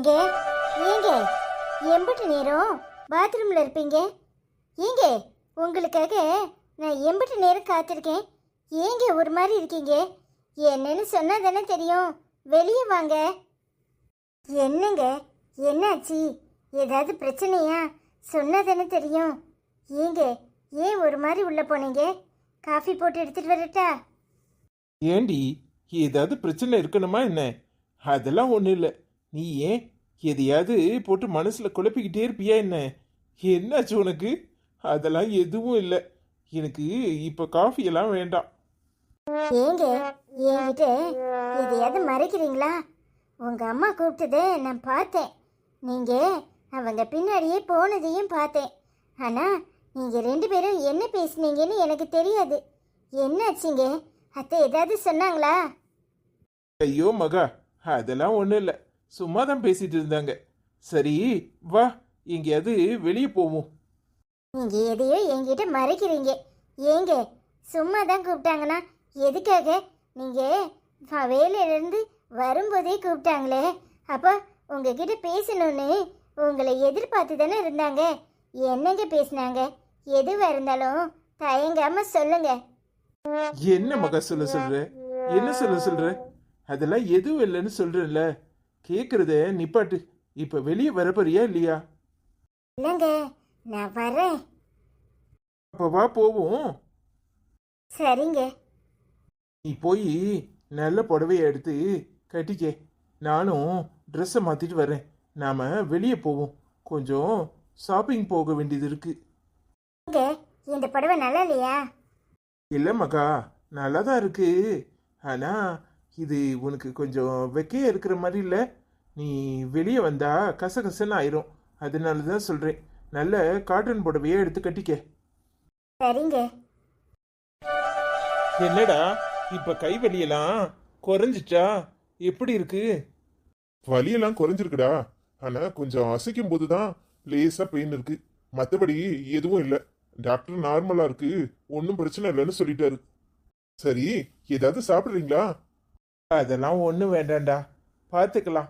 இங்கே ஏங்க எம்பிட்டு நேரம் பாத்ரூமில் இருப்பீங்க? ஏங்க உங்களுக்காக நான் எம்பிட்டு நேரம் காத்திருக்கேன். ஏங்க ஒரு மாதிரி இருக்கீங்க? என்னன்னு சொன்னால் தானே தெரியும். வெளியே வாங்க. என்னங்க? என்னாச்சு? ஏதாவது பிரச்சனையா? சொன்னால் தானே தெரியும். ஏங்க ஏன் ஒரு மாதிரி உள்ளே போனீங்க? காஃபி போட்டு எடுத்துகிட்டு வரட்டா? ஏண்டி ஏதாவது பிரச்சனை இருக்கணுமா என்ன? அதெல்லாம் ஒன்றும் இல்லை. நீ ஏன் எதையாவது போட்டு மனசில் குழப்பிக்கிட்டே இருப்பியா என்ன? என்னாச்சு உனக்கு? அதெல்லாம் எதுவும் இல்லை. எனக்கு இப்போ காஃபி எல்லாம் வேண்டாம். ஏங்க என்கிட்ட எதையாவது மறைக்கிறீங்களா? உங்க அம்மா கூப்பிட்டதை நான் பார்த்தேன். நீங்க அவங்க பின்னாடியே போனதையும் பார்த்தேன். ஆனா நீங்க ரெண்டு பேரும் என்ன பேசுனீங்கன்னு எனக்கு தெரியாது. என்னாச்சுங்க? அத்தை ஏதாவது சொன்னாங்களா? ஐயோ மகா அதெல்லாம் ஒன்றும் இல்லை. சும்மா தான் பேசிட்டு இருந்தாங்க. சரி வா எங்கேயாவது வெளியே போவோம். நீங்க எதையோ என்கிட்ட மறைக்கிறீங்க. ஏங்க சும்மா தான் கூப்பிட்டாங்கன்னா எதுக்காக? நீங்க வேலையிலேருந்து வரும்போதே கூப்பிட்டாங்களே. அப்போ உங்ககிட்ட பேசணும்னு உங்களை எதிர்பார்த்து தானே இருந்தாங்க. என்னங்க பேசுனாங்க? எதுவாக இருந்தாலும் தயங்காம சொல்லுங்க. என்ன மகா சொல்ல சொல்ற? என்ன சொல்ல சொல்ற? அதெல்லாம் எதுவும் இல்லைன்னு சொல்றேன்ல. கேக்குறத நிப்பாட்டு. இப்ப வெளியே வரப்போறியா இல்லையா? இல்லைங்க நான் வரேன். அப்ப வா போவோம். சரிங்க. நீ போய் நல்ல புடவைய எடுத்து கட்டிக்க. நானும் ட்ரெஸ்ஸை மாத்திட்டு வரேன். நாம வெளியே போவோம். கொஞ்சம் ஷாப்பிங் போக வேண்டியது இருக்கு. இங்க இந்த புடவை நல்லா இல்லையா? இல்லை மகா நல்லா தான் இருக்கு. ஆனா இது உனக்கு கொஞ்சம் வெக்கையா இருக்கிற மாதிரி இல்லை. நீ வெளியே வந்தா கசகசன்னு ஆயிரும். அதனால தான் சொல்றேன். நல்ல காட்டன் புடவைய எடுத்து கட்டிக்க. சரிங்க. என்னடா இப்ப கை வலியெல்லாம் குறைஞ்சிச்சா? எப்படி இருக்கு? வலியெல்லாம் குறைஞ்சிருக்குடா. ஆனா கொஞ்சம் அசைக்கும் போதுதான் லேசா பெயின் இருக்கு. மத்தபடி எதுவும் இல்ல. டாக்டர் நார்மலா இருக்கு. ஒன்றும் பிரச்சனை இல்லைன்னு சொல்லிட்டாரு. சரி ஏதாவது சாப்பிடுறீங்களா? அதெல்லாம் ஒன்றும் வேண்டாம்டா. பார்த்துக்கலாம்.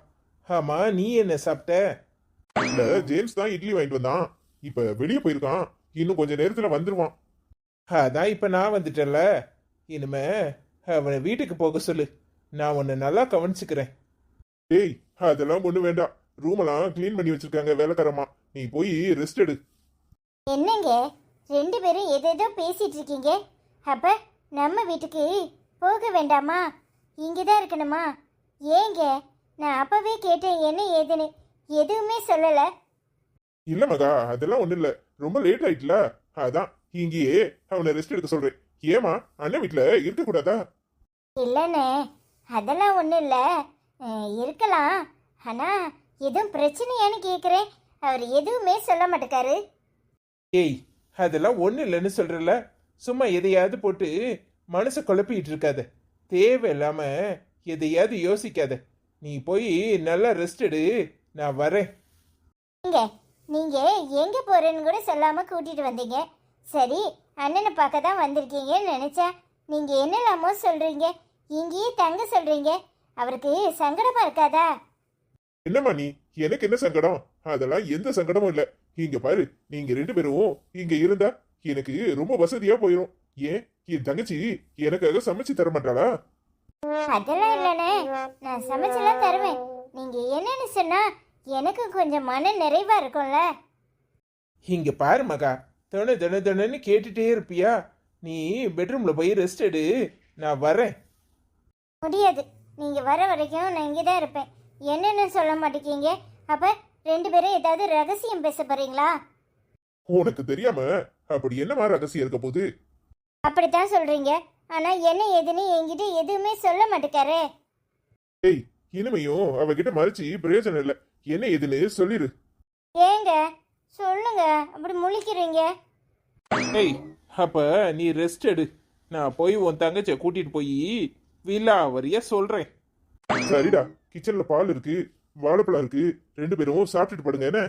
ஆமா நீ என்ன சாப்பிட்ட? இல்ல ஜேம்ஸ் தான் இட்லி வாங்கிட்டு வந்தான். இப்ப வெளியே போயிருக்கான். இன்னும் கொஞ்ச நேரத்துல வந்துருவான். அதான் இப்போ நான் வந்துட்டேன்ல. இனிமே அவனை வீட்டுக்கு போக சொல்லு. நான் உன்னை நல்லா கவனிச்சுக்கிறேன். டேய் அதெல்லாம் ஒண்ணு வேண்டாம். ரூம் எல்லாம் க்ளீன் பண்ணி வச்சிருக்காங்க வேலைக்காரமா நீ போய் ரெஸ்ட் எடு. என்னங்க? ரெண்டு பேரும் எதேதோ பேசிட்டு இருக்கீங்க. அப்ப நம்ம வீட்டுக்கு போக வேண்டாமா? இங்கே தான் இருக்கணுமா? ஏங்க நான் அப்பவே கேட்டேன் என்ன ஏதுன்னு. எதுவுமே சொல்லலை. இல்ல மகா அதெல்லாம் ஒண்ணு இல்ல. ரொம்ப லேட் ஆயிட்டுல. அதான் இங்கேயே அவனை ரெஸ்ட் எடுக்க சொல்றேன். ஏமா அண்ணன் வீட்டுல இருக்க கூடாதா இல்லைண்ணே அதெல்லாம் ஒன்றும் இல்லை. இருக்கலாம். ஆனால் எதுவும் பிரச்சனையான்னு கேட்குறேன் அவர் எதுவுமே சொல்ல மாட்டேக்காரு. ஏய் அதெல்லாம் ஒன்றும் இல்லைன்னு சொல்கிறல சும்மா எதையாவது போட்டு மனசை குழப்பிட்டு இருக்காத. தேவையில்லாம எதையாவது யோசிக்காத. நீ போய் நல்லா ரெஸ்ட் எடு. நான் வரேன். நீங்க நீங்க எங்க போறேன்னு கூட சொல்லாம கூட்டிட்டு வந்தீங்க. சரி அண்ணனை பார்க்க தான் வந்திருக்கீங்கன்னு நினைச்சா நீங்க என்னலாமோ சொல்றீங்க. இங்கேயே தங்க சொல்றீங்க. அவருக்கு சங்கடமா இருக்காதா? என்னம்மா நீ? எனக்கு என்ன சங்கடம்? அதெல்லாம் எந்த சங்கடமும் இல்ல. இங்க பாரு நீங்க ரெண்டு பேரும் இங்க இருந்தா எனக்கு ரொம்ப வசதியா போயிடும் ஏன்? என் தங்கச்சி எனக்காக சமைச்சு தர மாட்டாளா அதெல்லாம் இல்லைண்ணே. நான் சமைச்செல்லாம் தருவேன். நீங்க என்னன்னு சொன்னா எனக்கு கொஞ்சம் மன நிறைவா இருக்கும்ல. இங்க பாரு மகா. தொண தொண தொணன்னு கேட்டுட்டே இருப்பியா? நீ பெட்ரூம்ல போய் ரெஸ்ட் எடு. நான் வரேன். முடியாது. நீங்க வர வரைக்கும் நான் இங்கே தான் இருப்பேன். என்னன்னு சொல்ல மாட்டேங்க அப்ப ரெண்டு பேரும் ஏதாவது ரகசியம் பேச போறீங்களா? உனக்கு தெரியாம அப்படி என்னமா ரகசியம் இருக்க போகுது? அப்படித்தான் சொல்றீங்க. ஆனா என்ன ஏதுன்னு என்கிட்ட எதுவுமே சொல்ல மாட்டேக்காரே. ஏய் இனிமையும் அவகிட்ட மறைச்சு பிரயோஜனம் இல்ல. என்ன ஏதுன்னு சொல்லிரு. ஏங்க சொல்லுங்க. அப்படி முழிக்கிறீங்க. ஏய் அப்ப நீ ரெஸ்ட் எடு. நான் போய் உன் தங்கச்சியை கூட்டிட்டு போய் விழா வரியா சொல்றேன். சரிடா கிச்சன்ல பால் இருக்கு வாழைப்பழம் இருக்கு ரெண்டு பேரும் சாப்பிட்டுட்டு படுங்க என்ன?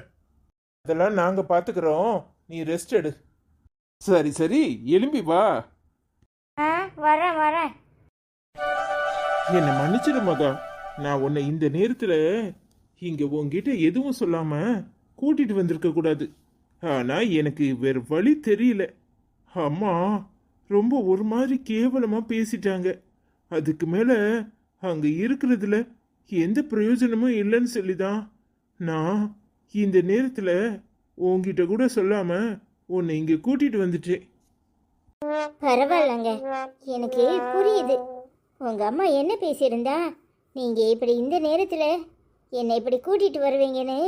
அதெல்லாம் நாங்க பாத்துக்கிறோம். நீ ரெஸ்ட் எடு. சரி சரி. எலும்பி வா. ஆ வரேன் வரேன். என்னை மன்னிச்சிடு மகா. நான் உன்னை இந்த நேரத்துல இங்க உன்கிட்ட எதுவும் சொல்லாம கூட்டிட்டு வந்திருக்க கூடாது. ஆனா எனக்கு வேற வழி தெரியல. அம்மா ரொம்ப ஒரு மாதிரி கேவலமா பேசிட்டாங்க. அதுக்கு மேல அங்க இருக்கிறதுல எந்த பிரயோஜனமும் இல்லைன்னு சொல்லிதான் நான் இந்த நேரத்துல உன்கிட்ட கூட சொல்லாம உன்னை இங்க கூட்டிட்டு வந்துட்டேன். பரவாயில்லங்க. எனக்கு புரியுது. உங்க அம்மா என்ன பேசியிருந்தா? நீங்க இப்படி இந்த நேரத்துல என்னை இப்படி கூட்டிட்டு வருவீங்கன்னு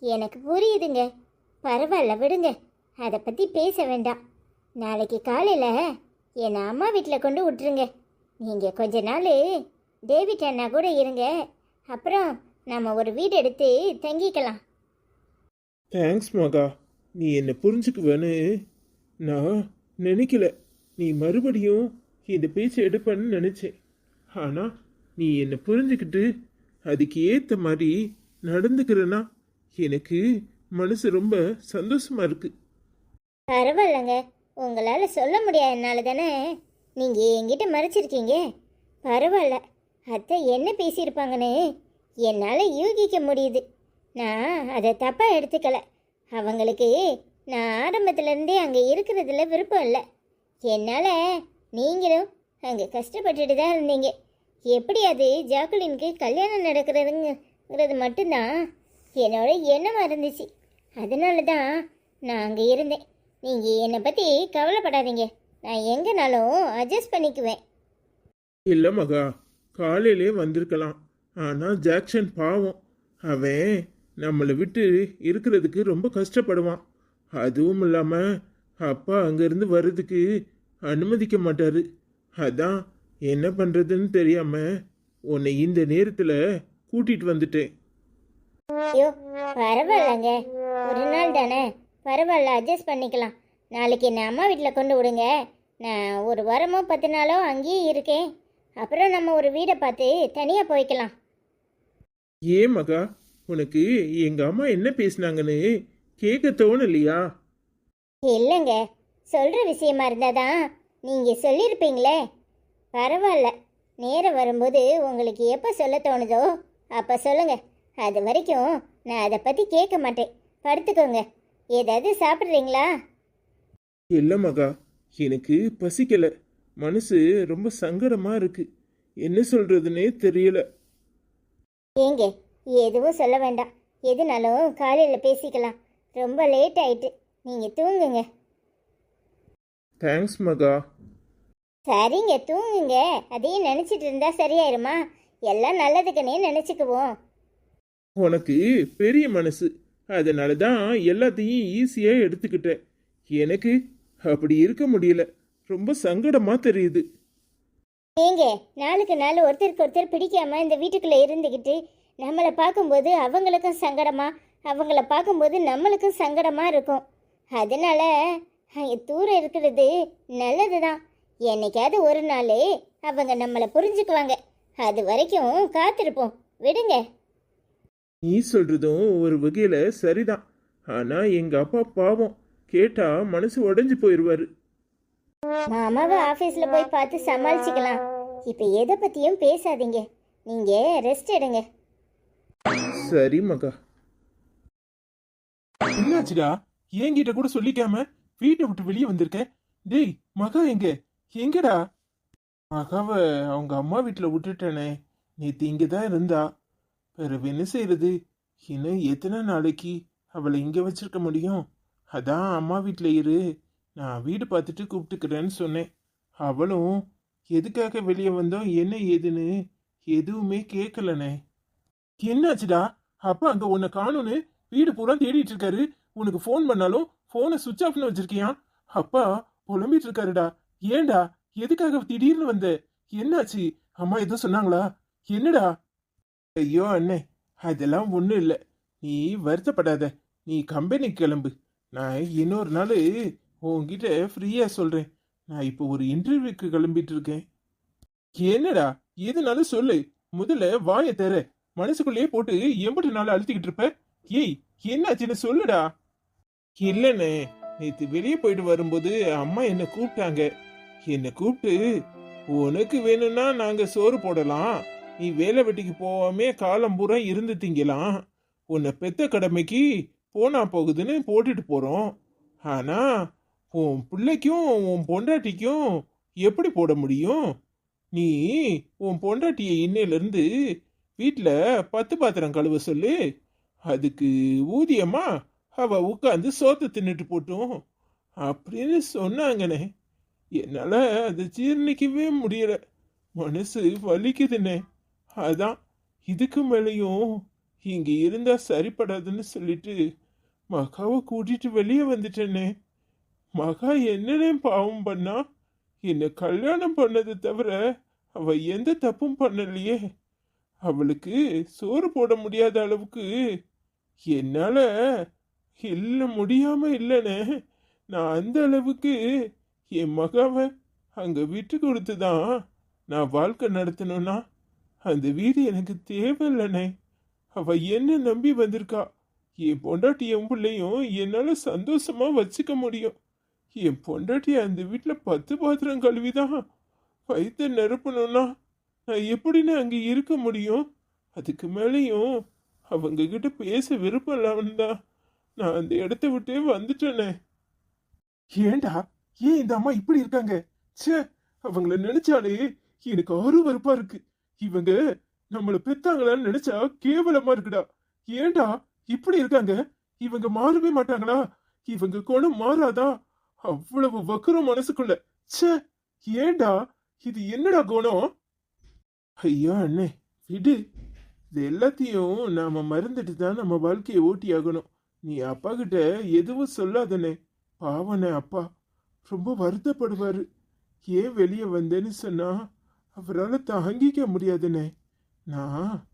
எனக்கு புரியுதுங்க. பரவாயில்ல விடுங்க. அதை பத்தி பேச வேண்டாம். நாளைக்கு காலையில என்னை அம்மா வீட்டில் கொண்டு விட்டுருங்க. நீங்க கொஞ்ச நாள் டேவிட் அண்ணா கூட இருங்க. அப்புறம் நம்ம ஒரு வீடு எடுத்து தங்கிக்கலாம். தேங்க்ஸ் மகா. நீ என்னை புரிஞ்சுக்குவேன்னு நான் நினைக்கல. நீ மறுபடியும் இந்த பேச்சை எடுப்பேன்னு நினச்சேன். ஆனால் நீ என்னை புரிஞ்சுக்கிட்டு அதுக்கு ஏற்ற மாதிரி நடந்துக்கிறனா எனக்கு மனசு ரொம்ப சந்தோஷமா இருக்கு. பரவாயில்லங்க. உங்களால் சொல்ல முடியாதனால தானே. நீங்கள் என்கிட்ட மறைச்சிருக்கீங்க. பரவாயில்ல. அத்தை என்ன பேசியிருப்பாங்கன்னு என்னால் யூகிக்க முடியுது. நான் அதை தப்பாக எடுத்துக்கலை. அவங்களுக்கு நான் ஆரம்பத்துலேருந்தே அங்கே இருக்கிறதுல விருப்பம் இல்லை. என்னால் நீங்களும் அங்கே கஷ்டப்பட்டுட்டு தான் இருந்தீங்க. எப்படி அது ஜாக்குலினுக்கு கல்யாணம் நடக்கிறதுங்கிறது மட்டும்தான்? என்னோட எண்ணமாக இருந்துச்சு. அதனால தான் நான் அங்கே இருந்தேன். நீங்கள் என்னை பற்றி கவலைப்படாதீங்க. நான் எங்கேனாலும் அட்ஜஸ்ட் பண்ணிக்குவேன். இல்லை மகா காலையிலே வந்திருக்கலாம். ஆனால் ஜாக்சன் பாவம். அவன் நம்மளை விட்டு இருக்கிறதுக்கு ரொம்ப கஷ்டப்படுவான். அதுவும் இல்லாம அப்பா அங்கிருந்து வர்றதுக்கு அனுமதிக்க மாட்டாரு. அதான் என்ன பண்றதுன்னு தெரியாம உன்னை இந்த நேரத்துல கூட்டிட்டு வந்துட்டேன். ஐயோ பரவாயில்லங்க. ஒரு நாள் தானே. பரவாயில்ல அட்ஜஸ்ட் பண்ணிக்கலாம். நாளைக்கு என்னை அம்மா வீட்டில் கொண்டு விடுங்க. நான் ஒரு வாரமோ பத்து நாளோ அங்கேயே இருக்கேன். அப்புறம் நம்ம ஒரு வீடை பார்த்து தனியாக போய்க்கலாம். ஏன் மகா? உனக்கு எங்க அம்மா என்ன பேசினாங்கன்னு கேட்க தோணலையா இல்லைங்க சொல்கிற விஷயமா இருந்தால் தான் நீங்கள் சொல்லியிருப்பீங்களே. பரவாயில்ல நேரம் வரும்போது உங்களுக்கு எப்போ சொல்ல தோணுதோ அப்போ சொல்லுங்கள் அது வரைக்கும் நான் அதை பற்றி கேட்க மாட்டேன். படுத்துக்கோங்க. ஏதாவது சாப்பிட்றீங்களா? இல்ல மகா எனக்கு பசிக்கல. மனசு ரொம்ப சங்கடமா இருக்கு. என்ன சொல்றதுன்னே தெரியல. ஏங்க எதுவும் சொல்ல வேண்டாம். எதுனாலும் காலையில் பேசிக்கலாம். ரொம்ப லேட் ஆயிட்டு. நீங்கள் தூங்குங்க. தேங்க்ஸ் மகா. சரிங்க தூங்குங்க. அதையும் நினச்சிட்டு இருந்தா சரியாயிருமா? எல்லாம் நல்லதுக்குன்னே நினச்சிக்குவோம். உனக்கு பெரிய மனசு. அதனால தான் எல்லாத்தையும் ஈஸியாக எடுத்துக்கிட்டேன். எனக்கு அப்படி இருக்க முடியல. ரொம்ப சங்கடமா தெரியுது. ஏங்க நாளுக்கு நாள் ஒருத்தருக்கு ஒருத்தர் பிடிக்காம இந்த வீட்டுக்குள்ளே இருந்துக்கிட்டு நம்மளை பார்க்கும்போது அவங்களுக்கும் சங்கடமா? அவங்கள பார்க்கும்போது நம்மளுக்கும் சங்கடமா இருக்கும். அதனால அங்கே தூரம் இருக்கிறது நல்லது தான் என்னைக்காவது ஒரு நாள் அவங்க நம்மளை புரிஞ்சுக்குவாங்க. அது வரைக்கும் காத்திருப்போம். விடுங்க. நீ சொல்றதும் ஒரு வகையில சரிதான். ஆனா எங்க அப்பா பாவம். கேட்டா மனசு உடைஞ்சு போயிடுவாரு மாமாவை ஆஃபீஸில் போய் பார்த்து சமாளிச்சுக்கலாம். இப்போ எதை பற்றியும் பேசாதீங்க. நீங்கள் ரெஸ்ட் எடுங்க. சரி மகா என்னாச்சுடா? என்கிட்ட கூட சொல்லிக்காம வீட்டை விட்டு வெளியே வந்திருக்க? டேய் மகா எங்க? எங்கடா? மகாவ அவங்க அம்மா வீட்டில் விட்டுட்டேனே. நேத்து இங்கே தான் இருந்தா. பிறகு என்ன செய்யறது இன்னும் எத்தனை நாளைக்கு அவளை இங்கே வச்சிருக்க முடியும்? அதான் அம்மா வீட்டில் இரு. நான் வீடு பார்த்துட்டு கூப்பிட்டுக்கிறேன்னு சொன்னேன். அவளும் எதுக்காக வெளியே வந்தோம்? என்ன ஏதுன்னு? எதுவுமே கேட்கலனே என்னாச்சுடா? அப்பா அங்க உன்னை காணும்னு வீடு பூரா தேடிட்டு இருக்காரு. உனக்கு ஃபோன் பண்ணாலும் ஃபோனை சுவிட்ச் ஆஃப்னு வச்சிருக்கியான் அப்பா புலம்பிட்டு இருக்காருடா. ஏன்டா? எதுக்காக திடீர்னு வந்த? என்னாச்சு? அம்மா எதுவும் சொன்னாங்களா? என்னடா? ஐயோ அண்ணே அதெல்லாம் ஒன்றும் இல்லை. நீ வருத்தப்படாத. நீ கம்பெனிக்கு கிளம்பு. நான் இன்னொரு நாள் உன்கிட்ட ஃப்ரீயாக சொல்கிறேன் நான் இப்போ ஒரு இன்டர்வியூக்கு கிளம்பிட்டு இருக்கேன். என்னடா? எதுனாலும் சொல்லு. முதல்ல வாயை தர மனசுக்குள்ளேயே போட்டு எம்பட்டு நாள் அழுத்திக்கிட்டு இருப்ப? ஏய் என்னாச்சுன்னு சொல்லுடா. இல்லைண்ணே நேத்து வெளியே போயிட்டு வரும்போது அம்மா என்ன கூப்பிட்டாங்க. என்ன கூப்பிட்டு உனக்கு வேணும்னா நாங்க சோறு போடலாம். நீ வேலை வெட்டிக்கு போகாமே காலம் பூரா இருந்து திங்கலாம் உன்னை பெத்த கடமைக்கு போனா போகுதுன்னு போட்டுட்டு போறோம். ஆனா உன் பிள்ளைக்கும் உன் பொண்டாட்டிக்கும் எப்படி போட முடியும்? நீ உன் பொண்டாட்டியை இன்னையிலிருந்து வீட்டில் பத்து பாத்திரம் கழுவ சொல்லு. அதுக்கு ஊதியமா அவ உட்காந்து சோத்தை தின்னுட்டு போட்டும். அப்படின்னு சொன்னாங்கண்ணே. என்னால் அதை ஜீர்ணிக்கவே முடியல. மனசு வலிக்குதுண்ணே. அதான் இதுக்கு மேலேயும் இங்கே இருந்தால் சரிப்படாதுன்னு சொல்லிட்டு மகாவை கூட்டிட்டு வெளியே வந்துட்டேனே மகா என்னனே பாவம் பண்ணா. என்னை கல்யாணம் பண்ணதை தவிர அவள் எந்த தப்பும் பண்ணலையே. அவளுக்கு சோறு போட முடியாத அளவுக்கு என்னால் இல்லை முடியாமல் இல்லைனே. நான் அந்த அளவுக்கு என் மகாவை அங்கே விட்டு கொடுத்து தான் நான் வாழ்க்கை நடத்தணும்னா அந்த வீடு எனக்கு தேவையில்லைனே. அவள் என்ன நம்பி வந்திருக்கா? என் பொண்டாட்டி என் பிள்ளையும் என்னால் சந்தோஷமா வச்சுக்க முடியும். என் பொண்டாட்டி அந்த வீட்டில் பத்து பாத்திரம் கழுவிதான் வயிற்று நிரப்பணும்னா நான் எப்படின்னு அங்கே இருக்க முடியும்? அதுக்கு மேலேயும் அவங்க கிட்ட பேச விருப்பம் இல்லாம தான் நான் அந்த இடத்த விட்டே வந்துட்டேனே. ஏண்டா? ஏன் இந்த அம்மா இப்படி இருக்காங்க? ச்சே! அவங்கள நினைச்சாலே எனக்கு அருவருப்பா இருக்கு. இவங்க நம்மள பெத்தாங்களான்னு நினைச்சா கேவலமா இருக்குடா. ஏண்டா இப்படி இருக்காங்க? இவங்க மாறவே மாட்டாங்களா? இவங்க குணம் மாறாதா? அவ்வளவு வக்கரம் மனசுக்குள்ள. ச்சே! ஏண்டா? இது என்னடா குணம்? ஐயா அண்ணே விடு. இது எல்லாத்தையும் நாம மறந்துட்டு தான் நம்ம வாழ்க்கையை ஓட்டி ஆகணும் நீ அப்பா கிட்ட எதுவும் சொல்லாதனே பாவனே அப்பா. ரொம்ப வருத்தப்படுவாரு. ஏன் வெளியே வந்தேன்னு சொன்னா அவரால் தாங்கிக்க முடியாதுண்ணே. நான்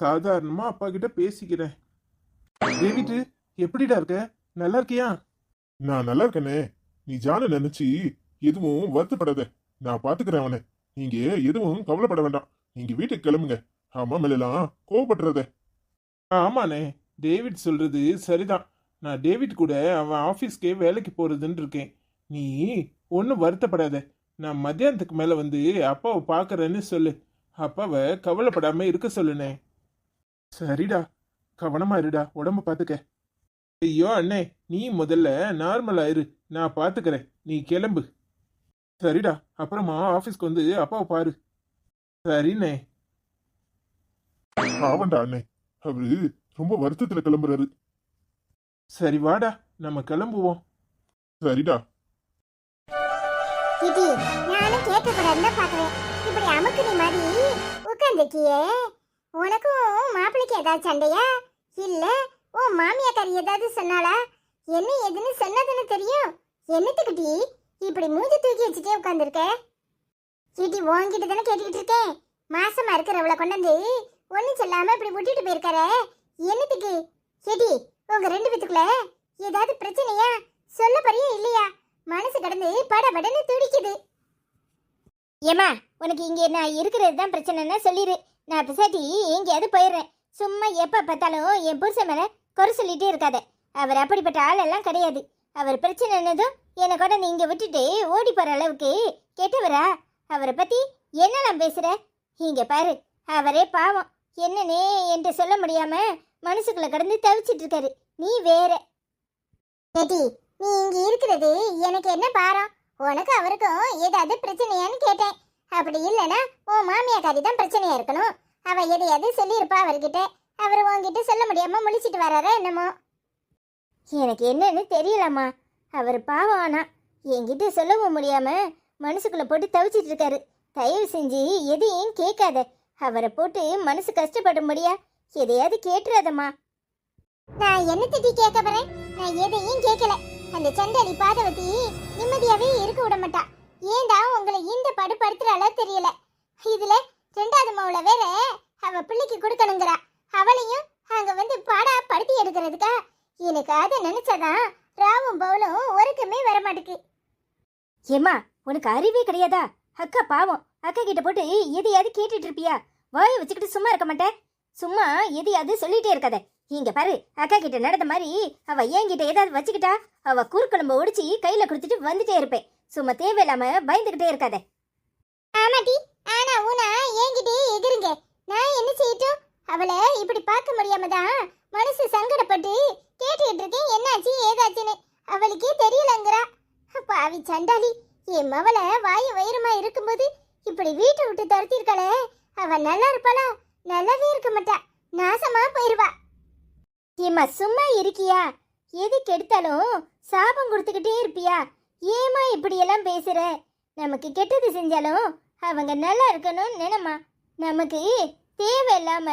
சாதாரணமா அப்பா கிட்ட பேசிக்கிறேன். டேவிட்டு எப்படிடா இருக்க? நல்லா இருக்கியா? நான் நல்லா இருக்கனே நீ ஜான நினைச்சு எதுவும் வருத்தப்படாத. நான் பாத்துக்கிறேன் அவனை. நீங்க எதுவும் கவலைப்பட வேண்டாம். நீங்க வீட்டுக்கு கிளம்புங்க. ஆமா மேலாம் கோவப்படுறத. ஆமாண்ணே. டேவிட் சொல்றது சரிதான். நான் டேவிட் கூட அவன் ஆஃபீஸ்க்கே வேலைக்கு போறதுன்னு இருக்கேன். நீ ஒன்றும் வருத்தப்படாத. நான் மத்தியானத்துக்கு மேலே வந்து அப்பாவை பார்க்கறேன்னு சொல்லு. அப்பாவை கவலைப்படாம இருக்க சொல்லுனே சரிடா. கவனமா இருடா. உடம்ப பார்த்துக்க ஐயோ அண்ணே. நீ முதல்ல நார்மலாக இரு. நான் பார்த்துக்கிறேன் நீ கிளம்பு. சரிடா. அப்புறமா ஆஃபீஸ்க்கு வந்து அப்பாவை பாரு. சரிண்ணே ஆவண்டா அண்ணே அவரு ரொம்ப வருத்தத்துல கிளம்புறாரு. சரி வாடா. நம்ம கிளம்புவோம். சரிடா. இது நானும் கேட்கக்கூடாதுன்னு பாக்குறேன். இப்படி அமுக்கு நீ மாதிரி உட்காந்துருக்கியே உனக்கும் மாப்பிளைக்கு ஏதாவது சண்டையா? இல்ல உன் மாமியாக்காரி ஏதாவது சொன்னாளா? என்ன ஏதுன்னு சொன்னதுன்னு தெரியும்? என்னத்துக்குட்டி? இப்படி மூஞ்சி தூக்கி வச்சுட்டே உட்காந்துருக்க சீட்டி உன்கிட்ட தானே கேட்டுக்கிட்டு இருக்கேன். மாசமா இருக்கிறவளை கொண்டாந்து ஒன்றும் சொல்லாம இப்படி விட்டுட்டு போயிருக்காரே. என்னத்துக்கு? செடி உங்க ரெண்டு பேத்துக்குள்ள ஏதாவது பிரச்சனையா? சொல்ல போறியா இல்லையா? மனசு கடந்து படபடன்னு துடிக்குது. ஏமா உனக்கு இங்கே நான் இருக்கிறது தான் பிரச்சனைன்னு சொல்லிடு நான் பிசாட்டி எங்கேயாவது போயிடுறேன். சும்மா எப்போ பார்த்தாலும் என் புருஷன் மேலே குறை சொல்லிட்டே இருக்காத. அவர் அப்படிப்பட்ட ஆள் எல்லாம் கிடையாது. அவர் பிரச்சனை என்னதும் என்னை கூட இங்கே விட்டுட்டு ஓடி போகிற அளவுக்கு கெட்டவரா? அவரை பத்தி என்னலாம் பேசுற? இங்க பாரு அவரே பாவம். என்னன்னே என்று சொல்ல முடியாம மனசுக்குள்ள கடந்து தவிச்சிட்டு இருக்காரு. நீ வேற. நீ இங்க இருக்கிறது எனக்கு என்ன பாரம்? உனக்கு அவருக்கும் ஏதாவது பிரச்சனையான்னு கேட்டேன். அப்படி இல்லைன்னா உன் மாமியாக்காரி தான் பிரச்சனையா இருக்கணும். அவ எதையாவது சொல்லியிருப்பா அவர்கிட்ட. அவர் உன்கிட்ட சொல்ல முடியாம முழிச்சிட்டு வராரா என்னமோ? எனக்கு என்னன்னு தெரியலம்மா. அவர் பாவம் ஆனா என்கிட்ட சொல்லவும் முடியாம மனசுக்குள்ள போட்டு தவிச்சிட்டு இருக்காரு. தயவு செஞ்சு எதையும் கேட்காத. அவரை போட்டு மனசு கஷ்டப்படும்படியா எதையாவது கேட்டுறாதம்மா. நான் என்ன திட்டி கேட்க போறேன். நான் எதையும் கேட்கல. அந்த சண்டாளி பாதவதி நிம்மதியாவே இருக்க விட மாட்டா. ஏண்டா உங்களை இந்த படு படுத்துறாளோ தெரியல? இதுல ரெண்டாவது மவுள வேற அவ பிள்ளைக்கு கொடுக்கணுங்கிறா. அவளையும் அங்க வந்து பாடா படுத்தி எடுக்கிறதுக்கா? எனக்கு அதை நினைச்சாதான் ராவும் பவுலும் ஒருக்குமே வர மாட்டேக்கு ஏமா உனக்கு அறிவே கிடையாதா? அக்கா பாவம். அக்கா கிட்ட போட்டு எதையாவது கேட்டுட்டு இருப்பியா? வாயை வச்சுக்கிட்டு சும்மா இருக்க மாட்டேன் சும்மா எதையாவது சொல்லிட்டே இருக்காத. இங்க பாரு அக்கா கிட்ட நடந்த மாதிரி அவ என்கிட்ட ஏதாவது வச்சுக்கிட்டா அவ குறுக்கெலும்ப ஒடிச்சு கையில கொடுத்துட்டு வந்துட்டே இருப்பேன் சும்மா தேவையில்லாம பயந்துகிட்டே இருக்காத. ஆமாட்டி ஆனா ஊனா என்கிட்டயே எகிருங்க நான் என்ன செய்யட்டும்? அவளை இப்படி பார்க்க முடியாம தான் மனசு சங்கடப்பட்டு கேட்டுக்கிட்டு இருக்கேன். என்னாச்சு ஏதாச்சுன்னு. அவளுக்கே தெரியலங்கிறா. பாவி சண்டாளி. என் மவளை வாயு வயிறுமா இருக்கும்போது இப்படி வீட்டை விட்டு துரத்திருக்காளே அவ நல்லா இருப்பாளா? நல்லாவே இருக்க மாட்டா. நாசமா போயிருவா. ஏம்மா சும்மா இருக்கியா? எது கெடுத்தாலும் சாபம் கொடுத்துக்கிட்டே இருப்பியா? ஏமா இப்படி எல்லாம் பேசுற? நமக்கு கெட்டது செஞ்சாலும் அவங்க நல்லா இருக்கணும்னு நினைமா நமக்கு தேவையில்லாம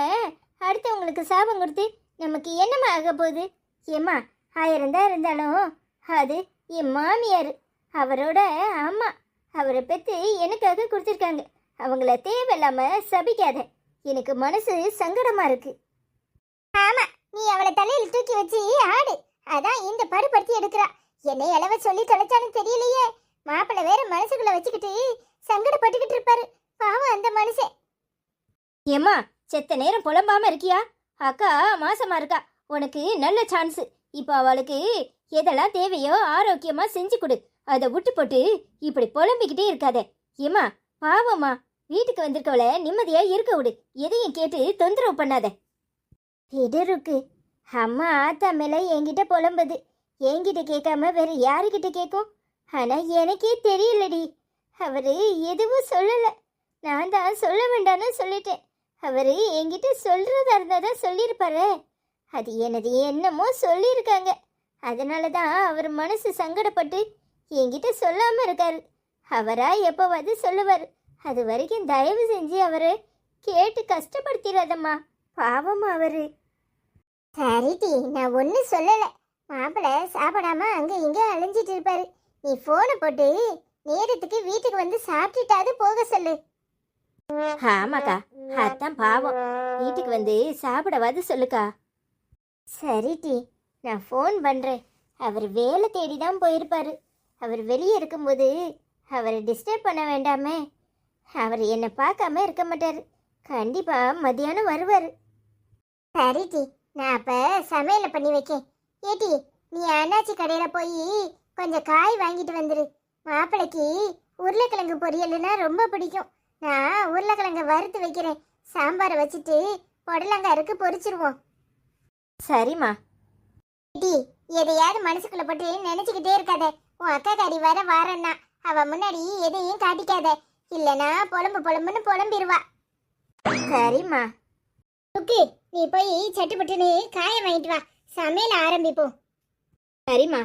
அடுத்தவங்களுக்கு சாபம் கொடுத்து நமக்கு என்னம்மா ஆக போகுது? ஏம்மா ஆயிரம் தான் இருந்தாலும் அது என் மாமியார். அவரோட அம்மா. அவரை பெற்று எனக்காக கொடுத்துருக்காங்க. அவங்கள தேவையில்லாம சபிக்காத. எனக்கு மனசு சங்கடமா இருக்கு. ஆமா நீ அவளை தலையில் தூக்கி வச்சு ஆடு. அதான் இந்த படுபடுத்தி எடுக்கிறா. என்னை அளவை சொல்லி தொலைச்சானு தெரியலையே. மாப்பிள்ளை வேற மனசுக்குள்ள வச்சுக்கிட்டு சங்கடப்பட்டுக்கிட்டு இருப்பாரு. பாவம் அந்த மனுஷன். ஏம்மா செத்த நேரம் புலம்பாம இருக்கியா? அக்கா மாசமா இருக்கா. உனக்கு நல்ல சான்ஸ் இப்போ அவளுக்கு எதெல்லாம் தேவையோ ஆரோக்கியமா செஞ்சு கொடு. அதை விட்டு போட்டு இப்படி புலம்பிக்கிட்டே இருக்காத. ஏம்மா பாவம்மா வீட்டுக்கு வந்திருக்கவள நிம்மதியா இருக்க விடு. எதையும் கேட்டு தொந்தரவு பண்ணாத. இடருக்கு அம்மா ஆத்தா மேல என்கிட்ட புலம்புது. என்கிட்ட கேட்காம வேற யாருக்கிட்ட கேட்கும்? ஆனா எனக்கே தெரியலடி. அவரு எதுவும் சொல்லல. நான் தான் சொல்ல வேண்டாம்னு சொல்லிட்டேன். அவரு என்கிட்ட சொல்றதா இருந்தா தான் சொல்லியிருப்பாரு. அது எனது என்னமோ சொல்லியிருக்காங்க. அதனால தான் அவர் மனசு சங்கடப்பட்டு என்கிட்ட சொல்லாம இருக்காரு. அவரா எப்போவாது சொல்லுவார். அது வரைக்கும் தயவு செஞ்சு அவரு கேட்டு கஷ்டப்படுத்திடாதம்மா பாவம் அவரு. சரிடி நான் ஒன்றும் சொல்லலை. மாப்பிள்ளை சாப்பிடாம அங்கே இங்கே அலைஞ்சிட்டு இருப்பாரு. நீ ஃபோனை போட்டு நேரத்துக்கு வீட்டுக்கு வந்து சாப்பிட்டுட்டாது போக சொல்லு. ஆமாக்கா அதான் பாவம். வீட்டுக்கு வந்து சாப்பிடவாது சொல்லுக்கா. சரி டி நான் ஃபோன் பண்ணுறேன் அவர் வேலை தேடி தான் போயிருப்பாரு. அவர் வெளியே இருக்கும்போது அவரை டிஸ்டர்ப் பண்ண வேண்டாமே. அவர் என்னை பார்க்காம இருக்க மாட்டார். கண்டிப்பாக மதியானம் வருவார். சரி டி நான் அப்போ சமையலை பண்ணி வைக்கேன். ஏட்டி நீ அண்ணாச்சி கடையில் போய் கொஞ்சம் காய் வாங்கிட்டு வந்துரு. மாப்பிளைக்கு உருளைக்கிழங்கு பொரியல்னா ரொம்ப பிடிக்கும். நான் உருளைக்கிழங்க வறுத்து வைக்கிறேன். சாம்பாரை வச்சுட்டு புடலங்காய் இருக்கு பொரிச்சிருவோம். சரிம்மா. டி எதையாவது மனசுக்குள்ள போட்டு நினைச்சுக்கிட்டே இருக்காத. உன் அக்கா தாடி வர வாரன்னா. அவ முன்னாடி எதையும் காட்டிக்காத இல்லனா புலம்பு புலம்புன்னு புலம்பிடுவா சரிம்மா. ஓகே நீ போய் சட்டுப்பட்டுன்னு காய வாங்கிட்டு வா. சமையல் ஆரம்பிப்போம். சரிம்மா.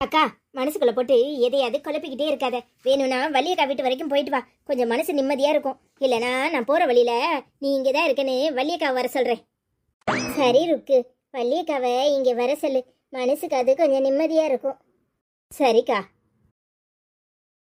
அக்கா மனசுக்குள்ள போட்டு எதையாவது குழப்பிக்கிட்டே இருக்காத. வேணும்னா வள்ளியக்கா வீட்டு வரைக்கும் போயிட்டு வா. கொஞ்சம் மனசு நிம்மதியா இருக்கும். இல்லனா நான் போற வழியில நீ இங்கே தான் இருக்கேன்னு வள்ளியக்கா வர சொல்றேன். சரி ருக்கு. வள்ளியக்காவை இங்கே வர சொல்லு. மனசுக்கு அது கொஞ்சம் நிம்மதியா இருக்கும். சரிக்கா.